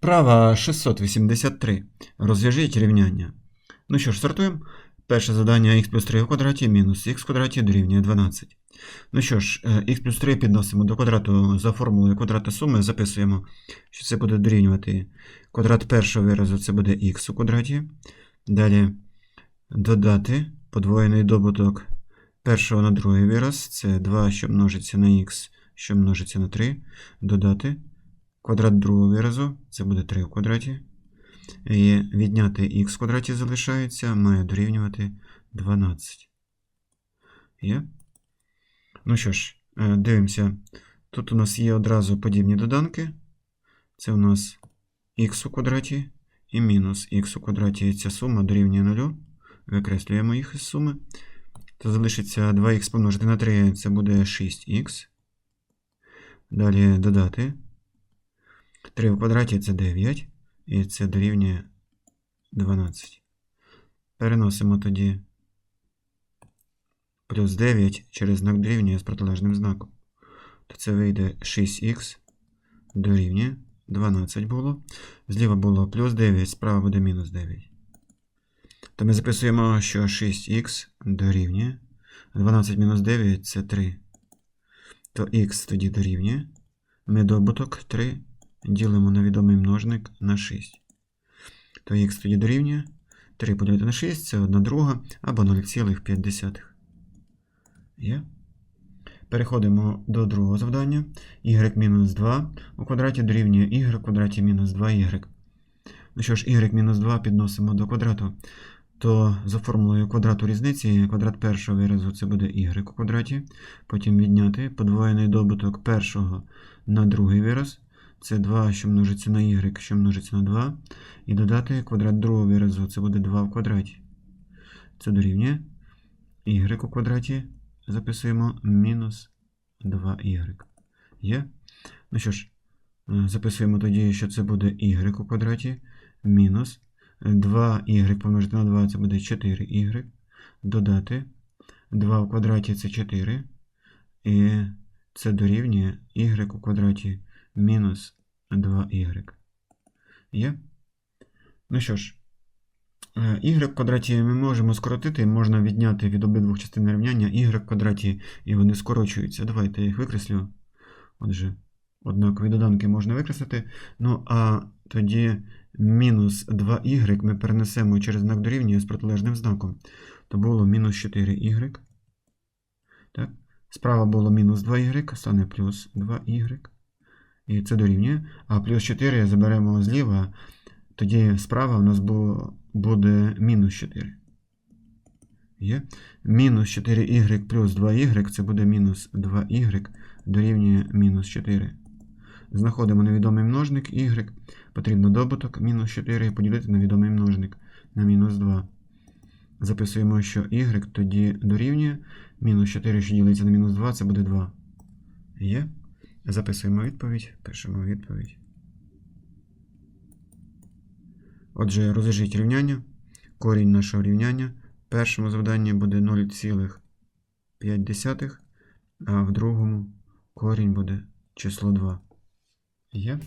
Вправа 683. Розв'яжіть рівняння. Ну що ж, стартуємо. Перше завдання х плюс 3 в квадраті мінус х в квадраті дорівнює 12. Ну що ж, е, х плюс 3 підносимо до квадрату за формулою квадрата суми, записуємо, що це буде дорівнювати квадрат першого виразу, це буде х у квадраті. Далі додати подвоєний добуток першого на другий вираз, це 2, що множиться на х, що множиться на 3. Додати квадрат другого виразу, це буде 3 в квадраті. І відняти х в квадраті залишається, має дорівнювати 12. Є? Ну що ж, е, дивимося. Тут у нас є одразу подібні доданки. Це у нас х у квадраті і мінус х у квадраті. І ця сума дорівнює 0. Викреслюємо їх із суми. То залишиться 2х помножити на 3, це буде 6х. Далі додати. 3 в квадраті це 9. І це дорівнює 12. Переносимо тоді плюс 9 через знак дорівнює з протилежним знаком. То це вийде 6х дорівнює 12 було. Зліва було плюс 9, справа буде мінус 9. То ми записуємо, що 6х дорівнює. 12 мінус 9 це 3. То х тоді дорівнює. Ми добуток 3 ділимо на відомий множник на 6. То х тоді дорівнює 3 поділити на 6 це 1 друга або 0,5. Є. Переходимо до другого завдання. y-2 у квадраті дорівнює y в квадраті мінус 2y. Ну що ж, y-2 підносимо до квадрату, то за формулою квадрату різниці квадрат першого виразу це буде y у квадраті. Потім відняти подвоєний добуток першого на другий вираз. Це 2, що множиться на y, що множиться на 2. І додати квадрат другого виразу, це буде 2 в квадраті. Це дорівнює y у квадраті. Записуємо мінус 2y. Є? Ну що ж, е, записуємо тоді, що це буде y у квадраті мінус 2y помножити на 2 це буде 4y. Додати 2 в квадраті це 4. І це дорівнює y у квадраті мінус 2y. Є? Ну що ж, е, y в квадраті ми можемо скоротити, можна відняти від обидвох частин рівняння y в квадраті, і вони скорочуються. Давайте я їх викреслю. Отже, однакові доданки можна викреслити. Ну, а тоді мінус 2y ми перенесемо через знак дорівнює з протилежним знаком. То було мінус 4y. Так. Справа було мінус 2y, стане плюс 2y. І це дорівнює. А плюс 4 заберемо зліва, тоді справа у нас буде мінус 4. Є. Мінус 4y плюс 2y це буде мінус 2y дорівнює мінус 4. Знаходимо невідомий множник y. Потрібно добуток мінус 4 поділити на відомий множник на мінус 2. Записуємо, що y тоді дорівнює. Мінус 4, що ділиться на мінус 2, це буде 2. Є. Записуємо відповідь, пишемо відповідь. Отже, розв'яжіть рівняння. Корінь нашого рівняння в першому завданні буде 0,5, а в другому корінь буде число 2. Є?